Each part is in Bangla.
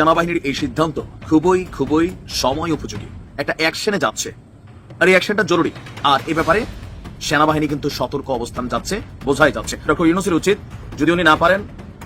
সেনাবাহিনীর এই সিদ্ধান্ত খুবই খুবই সময় উপযোগী। একটা অ্যাকশনে যাচ্ছে। আর এই অ্যাকশনটা জরুরি। আর এ ব্যাপারে সেনাবাহিনী কিন্তু সতর্ক অবস্থান যাচ্ছে বোঝাই যাচ্ছে। ডক্টর ইউনুসের উচিত যদি উনি না পারেন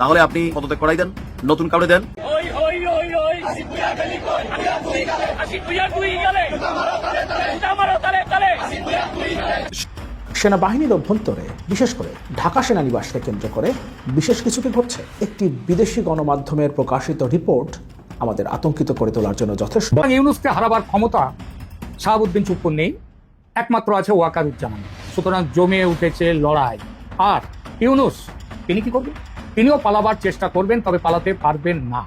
তাহলে আপনি পদত্যাগ করাই দেন নতুন কাউরে দেন। সেনাবাহিনীর অভ্যন্তরে বিশেষ করে ঢাকা সেনানিবাসকে কেন্দ্র করে বিশেষ কিছু কি ঘটছে? একটি বিদেশি গণমাধ্যমের প্রকাশিত রিপোর্ট আমাদের আতঙ্কিত করে তোলার জন্য যথেষ্ট। ইউনুসকে হারাবার ক্ষমতা শাহাবুদ্দিন চুপ্পুর নেই একমাত্র আছে ওয়াকারুজ্জামান। সুতরাং জমে উঠেছে লড়াই। আর ইউনুস তিনি কি করবেন? তিনিও পালাবার চেষ্টা করবেন তবে পালাতে পারবেন না।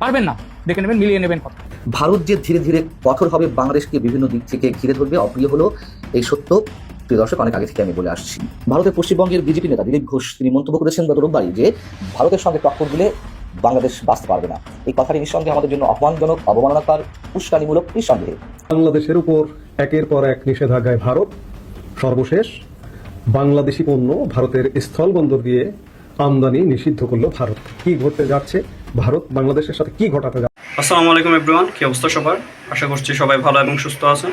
পারবেন না দেখে নেবেন মিলিয়ে নেবেন কথা। ভারত যে ধীরে ধীরে কঠোর হবে বাংলাদেশকে বিভিন্ন দিক থেকে ঘিরে ধরবে অপ্রিয় হলো এই সত্য। প্রিয় দর্শক অনেক আগে থেকে আমি বলে আসছি। ভারতের পশ্চিমবঙ্গের বিজেপি নেতা দিলীপ ঘোষ তিনি মন্তব্য করেছেন গত রোববারই যে ভারতের সঙ্গে টক্কর দিলে বাংলাদেশ বাঁচতে পারবে না। এই কথাটি নিঃসন্দেহে আমাদের জন্য অপমানজনক অবমাননাকার উস্কানিমূলক নিঃসন্দেহে। বাংলাদেশের উপর একের পর এক নিষেধাজ্ঞায় ভারত সর্বশেষ বাংলাদেশি পণ্য ভারতের স্থলবন্দর দিয়ে আমদানি নিষিদ্ধ করল ভারত। কি ঘটতে যাচ্ছে? ভারত বাংলাদেশের সাথে কি ঘটাতে যাচ্ছে? আসসালামু আলাইকুম এভরিওয়ান কি অবস্থা সবার? আশা করছি সবাই ভালো এবং সুস্থ আছেন।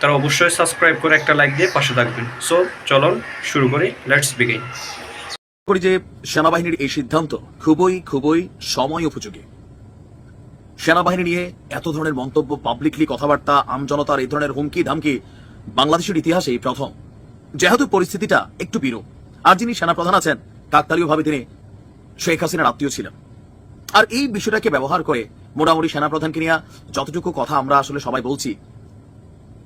তারা অবশ্যই সাবস্ক্রাইব করে একটা লাইক দিয়ে পাশে থাকবেন। সো চলুন শুরু করি। লেটস বিগিন করি যে সেনাবাহিনীর এই সিদ্ধান্ত খুবই খুবই সময় উপযোগী। সেনাবাহিনী নিয়ে এত ধরনের মন্তব্য পাবলিকলি কথাবার্তা আমজনতার এই ধরনের হুমকি, ধামকি বাংলাদেশের ইতিহাসে প্রথম। যেহেতু পরিস্থিতিটা একটু বিরূপ, আর যিনি সেনাপ্রধান আছেন কাকতালীয় ভাবে তিনি শেখ হাসিনার আত্মীয় ছিলেন। আর এই বিষয়টাকে ব্যবহার করে মোটামুটি সেনাপ্রধানকে নিয়ে যতটুকু কথা আমরা আসলে সবাই বলছি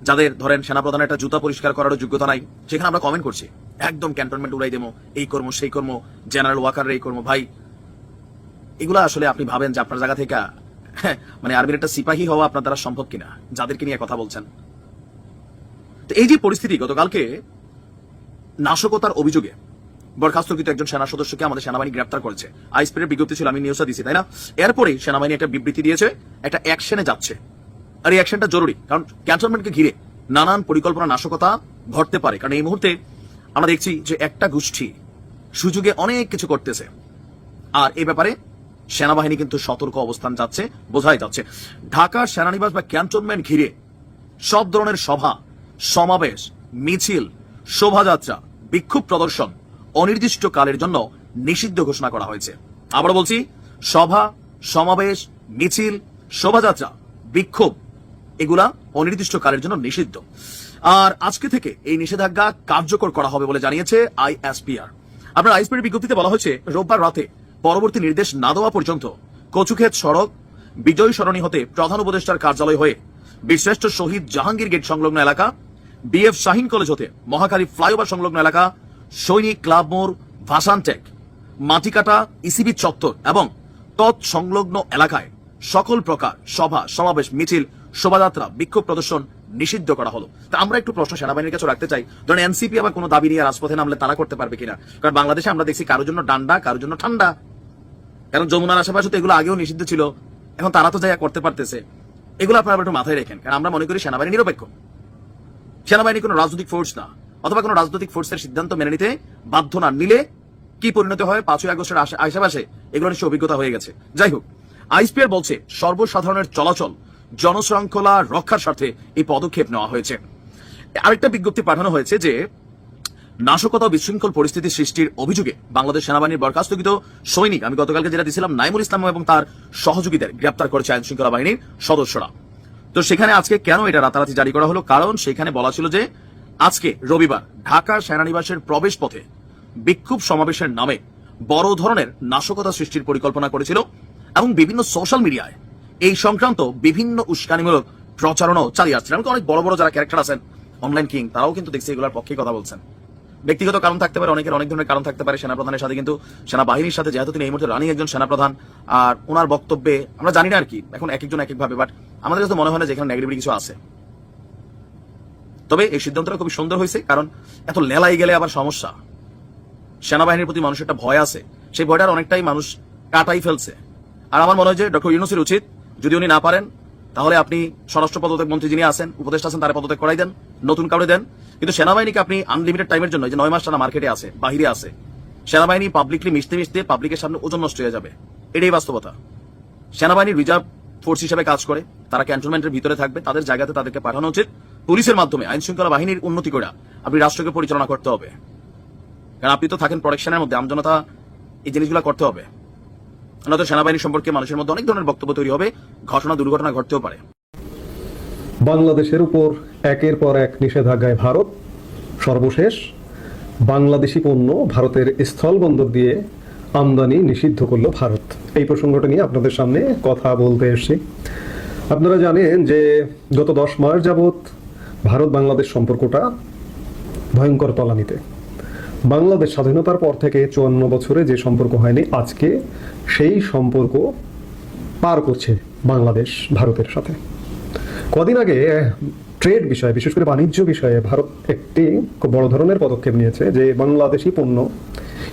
যাদের ধরেন সেনাপ্রধানের একটা জুতা পরিষ্কার করারও যোগ্যতা নাই সেখানে আমরা কমেন্ট করছি। একদম ক্যান্টনমেন্ট উড়াই দেবো এই কর্ম সেই কর্ম জেনারেল ওয়াকারের এই কর্ম। ভাই এগুলো আসলে আপনি ভাবেন যে আপনার জায়গা থেকে হ্যাঁ, মানে আর্মির একটা সিপাহী হওয়া আপনার দ্বারা সম্ভব কিনা? যাদেরকে নিয়ে কথা বলছেন। তো এই যে পরিস্থিতি গতকালকে নাশকতার অভিযোগে বরখাস্তকৃত একজন সেনা সদস্যকে আমাদের সেনাবাহিনী গ্রেপ্তার করেছে। আইসপির বিজ্ঞপ্তি ছিল আমি নিউজটা দিছি তাই না? এরপরে সেনাবাহিনী একটা বিবৃতি দিয়েছে একটা অ্যাকশনে যাচ্ছে। আর জরুরি, কারণ ক্যান্টনমেন্টকে ঘিরে নানান পরিকল্পনা নাশকতা ঘটতে পারে। কারণ এই মুহূর্তে আমরা দেখছি যে একটা গোষ্ঠী সুযোগে অনেক কিছু করতেছে। আর এই ব্যাপারে সেনাবাহিনী কিন্তু সতর্ক অবস্থান যাচ্ছে, বোঝাই যাচ্ছে। ঢাকার সেনানিবাস বা ক্যান্টনমেন্ট ঘিরে সব ধরনের সভা, সমাবেশ, মিছিল, শোভাযাত্রা, বিক্ষোভ প্রদর্শন অনির্দিষ্ট কালের জন্য নিষিদ্ধ ঘোষণা করা হয়েছে। আবার বলছি, সভা, সমাবেশ, মিছিল, শোভাযাত্রা, বিক্ষোভ এগুলা অনির্দিষ্ট কালের জন্য নিষিদ্ধ। আর আজকে থেকে এই নিষেধাজ্ঞা কার্যকর করা হবে বলে জানিয়েছে আইএসপিআর। আপনার আইএসপির বিজ্ঞপ্তিতে বলা হয়েছে, রোববার রাতে পরবর্তী নির্দেশ না দেওয়া পর্যন্ত কচুক্ষেত সড়ক বিজয় সরণী হতে প্রধান উপদেষ্টার কার্যালয় হয়ে বীরশ্রেষ্ঠ শহীদ জাহাঙ্গীর গেট সংলগ্ন এলাকা বিএফ শাহিন কলেজ হতে মহাকালী ফ্লাইওভার সংলগ্ন এলাকা, সৈনিক ক্লাব মোড় ভাসানটেক মাটিকাটা, ইসিবি চত্বর এবং তৎসংলগ্ন এলাকায় সকল প্রকার সভা, সমাবেশ, মিছিল শোভাযাত্রা, বিক্ষোভ প্রদর্শন নিষিদ্ধ করা হলো। তা আমরা একটু প্রশ্ন সেনাবাহিনীর কাছে রাখতে চাই। ধরেন এনসিপি আবার কোনো দাবি নিয়ে রাজপথে নামলে তারা করতে পারবে কিনা? কারণ বাংলাদেশে আমরা দেখছি কারোর জন্য ডান্ডা, কারোর জন্য ঠান্ডা। কারণ যমুনার আশেপাশে তো এগুলো আগেও নিষিদ্ধ ছিল। এখন তারা তো যাই করতে পারতেছে, এগুলো আপনারা একটু মাথায় রেখেন। কারণ আমরা মনে করি সেনাবাহিনী নিরপেক্ষ। সেনাবাহিনী কোনো রাজনৈতিক ফোর্স না। অথবা কোনো রাজনৈতিক ফোর্সের সিদ্ধান্ত মেনে নিতে বাধ্য না। নিলে কি পরিণত হয়? পাঁচই আগস্টের আশে- আশেপাশে এগুলো নিশ্চয় অভিজ্ঞতা হয়ে গেছে। যাই হোক আইসপিআর বলছে সর্বসাধারণের চলাচল জনশৃঙ্খলা রক্ষার স্বার্থে এই পদক্ষেপ নেওয়া হয়েছে। আরেকটা বিজ্ঞপ্তি পাঠানো হয়েছে যে, নাশকতা বিশৃঙ্খল পরিস্থিতি সৃষ্টির অভিযোগে বাংলাদেশ সেনাবাহিনীর বরখাস্তকৃত সৈনিক, আমি গতকালকে যেটা দিয়েছিলাম, নাইমুল ইসলাম এবং তার সহযোগীদের গ্রেপ্তার করেছে আইন শৃঙ্খলা বাহিনীর সদস্যরা। তো সেখানে আজকে কেন এটা রাতারাতি জারি করা হলো? কারণ সেখানে বলা ছিল যে, আজকে রবিবার ঢাকা সেনানিবাসের প্রবেশ পথে বিক্ষোভ সমাবেশের নামে বড় ধরনের নাশকতা সৃষ্টির পরিকল্পনা করেছিল এবং বিভিন্ন সোশ্যাল মিডিয়ায় এই সংক্রান্ত বিভিন্ন উস্কানিমূলক প্রচারণাও চালিয়ে আসছিল এমনকি অনেক বড় বড় যারা ক্যারেক্টার আছেন অনলাইন কিং তারাও কিন্তু দেখছি এগুলোর পক্ষে কথা বলছেন। ব্যক্তিগত কারণ থাকতে পারে, অনেকের অনেক ধরনের কারণ থাকতে পারে। সেনাপ্রধানের সাথে কিন্তু সেনাবাহিনীর সাথে, যেহেতু তিনি এই মুহূর্তে রানিং একজন সেনাপ্রধান, আর ওনার বক্তব্যে আমরা জানি না আর কি, এখন এক একজন এক এক ভাবে বাট আমাদের কাছে মনে হয় না যে এখানে নেগেটিভ কিছু আছে। তবে এই সিদ্ধান্তটা খুবই সুন্দর হয়েছে, কারণ এত লেলাই গেলে আবার সমস্যা। সেনাবাহিনীর প্রতি মানুষের একটা ভয় আছে। সেই ভয়টার অনেকটাই মানুষ কাটাই ফেলছে। আর আমার মনে হয় যে ডক্টর ইউনুসের উচিত যদি উনি না পারেন, তাহলে আপনি স্বরাষ্ট্র পদত্যাগ মন্ত্রী যিনি আছেন, উপদেষ্টা আছেন, তারা পদত্যাগ করাই দেন, নতুন কাউরে দেন। কিন্তু সেনাবাহিনীকে আপনি আনলিমিটেড টাইমের জন্য যে নয় মাস টানা মার্কেটে আছে, বাহিরে আছে, সেনাবাহিনী পাবলিকলি মিশতে মিশতে পাবলিকের সামনে ওজন নষ্ট হয়ে যাবে। এটাই বাস্তবতা। সেনাবাহিনীর রিজার্ভ ফোর্স হিসেবে কাজ করে, তারা ক্যান্টনমেন্টের ভিতরে থাকবে, তাদের জায়গাতে তাদেরকে পাঠানো উচিত। পুলিশের মাধ্যমে আইন শৃঙ্খলা বাহিনীর উন্নতি করে আপনি রাষ্ট্রকে পরিচালনা করতে হবে। কারণ আপনি তো থাকেন প্রোটেকশনের মধ্যে, আমজনতা এই জিনিসগুলো করতে হবে। নয়তো সেনাবাহিনী সম্পর্কে মানুষের মধ্যে অনেক ধরনের বক্তব্য তৈরি হবে। ঘটনা, দুর্ঘটনা ঘটতেও পারে। বাংলাদেশের উপর একের পর এক নিষেধাজ্ঞায় ভারত। সর্বশেষ, বাংলাদেশি পণ্য ভারতের স্থলবন্দর দিয়ে আমদানি নিষিদ্ধ করল ভারত। এই প্রসঙ্গটা নিয়ে আপনাদের সামনে কথা বলতে এসেছি। আপনারা জানেন যে গত দশ মাস যাবৎ ভারত বাংলাদেশ সম্পর্কটা ভয়ঙ্কর তলানিতে। বাংলাদেশ স্বাধীনতার পর থেকে চুয়ান্ন বছরে যে সম্পর্ক হয়নি, আজকে সেই সম্পর্ক পার করছে বাংলাদেশ ভারতের সাথে। কদিন আগে ট্রেড বিষয়ে, বিশেষ করে বাণিজ্য বিষয়ে ভারত একটি খুব বড় ধরনের পদক্ষেপ নিয়েছে যে বাংলাদেশি পণ্য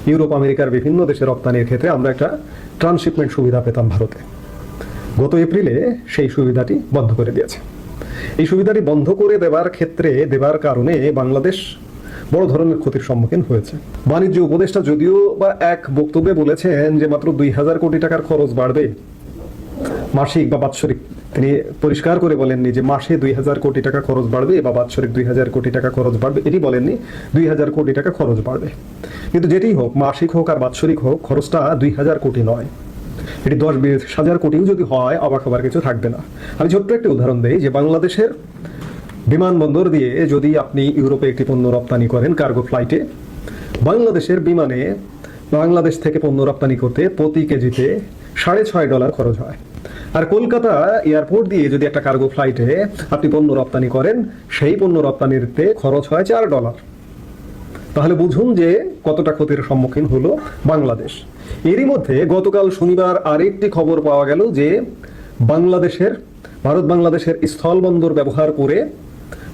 ইউরোপ, আমেরিকার বিভিন্ন দেশে রপ্তানির ক্ষেত্রে আমরা একটা ট্রান্সশিপমেন্ট সুবিধা পেতাম ভারতে। গত এপ্রিলে সেই সুবিধাটি বন্ধ করে দিয়েছে। এই সুবিধাটি বন্ধ করে দেওয়ার ক্ষেত্রে দেওয়ার কারণে বাংলাদেশ বড় ধরনের ক্ষতির সম্মুখীন হয়েছে। বাণিজ্য উপদেষ্টা যদিও বা এক বক্তব্যে বলেছেন যে মাত্র দুই হাজার কোটি টাকার খরচ বাড়বে। মাসিক বা বাৎসরিক তিনি পরিষ্কার করে বলেননি যে মাসে দুই হাজার কোটি টাকা খরচ বাড়বে বা বাৎসরিক দুই হাজার কোটি টাকা খরচ বাড়বে, এটি বলেননি, দুই হাজার কোটি টাকা খরচ বাড়বে। কিন্তু যেটি হোক, মাসিক হোক আর বাৎসরিক হোক, খরচটা দুই হাজার কোটি নয়। এটি দশ বিশ হাজার কোটিও যদি হয়, অবাক হবার কিছু থাকবে না। আমি ছোট্ট একটি উদাহরণ দেই যে বাংলাদেশের বিমানবন্দর দিয়ে যদি আপনি ইউরোপে একটি পণ্য রপ্তানি করেন কার্গো ফ্লাইটে, বাংলাদেশের বিমানে বাংলাদেশ থেকে পণ্য রপ্তানি করতে প্রতি কেজিতে সাড়ে ছয় ডলার খরচ হয়। আর কলকাতা এয়ারপোর্ট দিয়ে যদি একটা কার্গো ফ্লাইটে আপনি পণ্য রপ্তানি করেন, সেই পণ্য রপ্তানিতে খরচ হয় চার ডলার। তাহলে বুঝুন যে কতটা ক্ষতির সম্মুখীন হলো বাংলাদেশ। এরই মধ্যে গতকাল শনিবার আরেকটি খবর পাওয়া গেল যে বাংলাদেশের ভারত বাংলাদেশের স্থলবন্দর ব্যবহার করে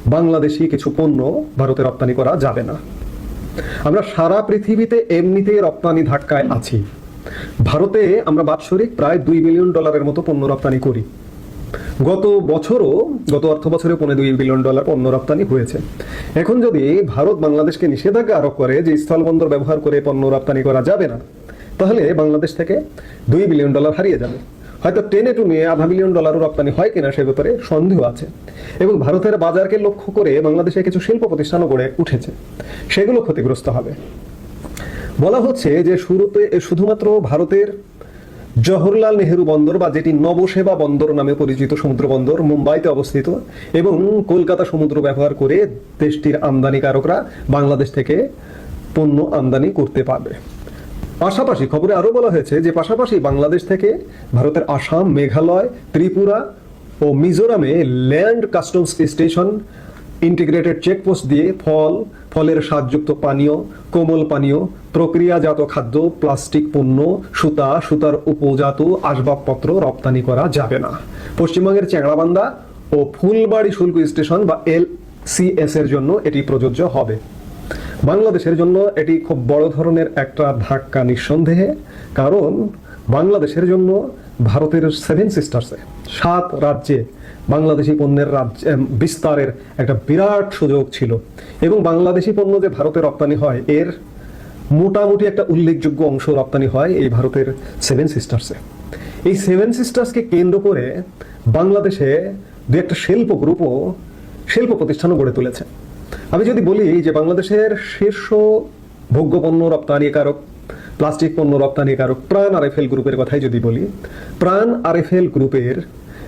বাংলাদেশি কিছু পণ্য ভারতে রপ্তানি করা যাবে না। আমরা সারা পৃথিবীতে এমনিতে রপ্তানি ধাক্কায় আছি। ভারতে আমরা বাৎসরিক প্রায় দুই বিলিয়ন ডলারের মতো পণ্য রপ্তানি করি। গত বছরও, গত অর্থ বছরে পনেরো দুই বিলিয়ন ডলার পণ্য রপ্তানি হয়েছে। এখন যদি ভারত বাংলাদেশকে নিষেধাজ্ঞা আরোপ করে যে স্থলবন্দর ব্যবহার করে পণ্য রপ্তানি করা যাবে না, তাহলে বাংলাদেশ থেকে দুই বিলিয়ন ডলার হারিয়ে যাবে। হয়তো টেনে টুনে আধা মিলিয়ন ডলারও রপ্তানি হয় কিনা সে ব্যাপারে সন্দেহ আছে। এবং ভারতের বাজারকে লক্ষ্য করে বাংলাদেশে কিছু শিল্প প্রতিষ্ঠানও গড়ে উঠেছে। সেগুলো ক্ষতিগ্রস্ত হবে। বলা হচ্ছে যে শুরুতে, শুধুমাত্র ভারতের জওহরলাল নেহেরু বন্দর বা যেটি নবসেবা বন্দর নামে পরিচিত সমুদ্র বন্দর মুম্বাইতে অবস্থিত এবং কলকাতা সমুদ্র ব্যবহার করে দেশটির আমদানিকারকরা বাংলাদেশ থেকে পণ্য আমদানি করতে পারবে। পাশাপাশি খবরে আরও বলা হয়েছে যে পাশাপাশি বাংলাদেশ থেকে ভারতের আসাম, মেঘালয়, ত্রিপুরা ও মিজোরামে land customs station, integrated checkpost দিয়ে ফল, ফলের স্বাদযুক্ত পানীয়, কোমল পানীয়, প্রক্রিয়াজাত খাদ্য, প্লাস্টিক পণ্য, সুতা, সুতার উপজাত আসবাবপত্র রপ্তানি করা যাবে না। পশ্চিমবঙ্গের চ্যাংড়াবান্ধা ও ফুলবাড়ি শুল্ক স্টেশন বা এল সিএস এর জন্য এটি প্রযোজ্য হবে। বাংলাদেশের জন্য এটি খুব বড় ধরনের একটা ধাক্কা নিঃসন্দেহে, কারণ বাংলাদেশের জন্য ভারতের সেভেন সিস্টার্সে সাত রাজ্যে বাংলাদেশি পণ্যের রাজ্য বিস্তারের একটা বিরাট সুযোগ ছিল। এবং বাংলাদেশি পণ্য যে ভারতে রপ্তানি হয়, এর মোটামুটি একটা উল্লেখযোগ্য অংশ রপ্তানি হয় এই ভারতের সেভেন সিস্টার্সে এই সেভেন সিস্টার্সকে কেন্দ্র করে বাংলাদেশে দু একটা শিল্প গ্রুপও, শিল্প প্রতিষ্ঠানও গড়ে তুলেছে। আমি যদি বলি যে বাংলাদেশের শীর্ষ ভোগ্যপণ্য রপ্তানিকারক প্লাস্টিক পণ্য রপ্তানিকারক প্রাণ আর আরএফএল গ্রুপের কথাই যদি বলি, প্রাণ আর আরএফএল গ্রুপের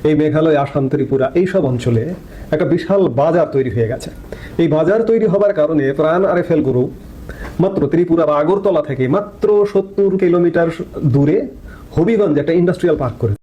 এই মেঘালয়, আসাম, ত্রিপুরা এইসব অঞ্চলে একটা বিশাল বাজার তৈরি হয়ে গেছে। এই বাজার তৈরি হবার কারণে প্রাণ আর আরএফএল গ্রুপ মাত্র ত্রিপুরা বা আগরতলা থেকে মাত্র সত্তর কিলোমিটার দূরে হবিগঞ্জ একটা ইন্ডাস্ট্রিয়াল পার্ক করে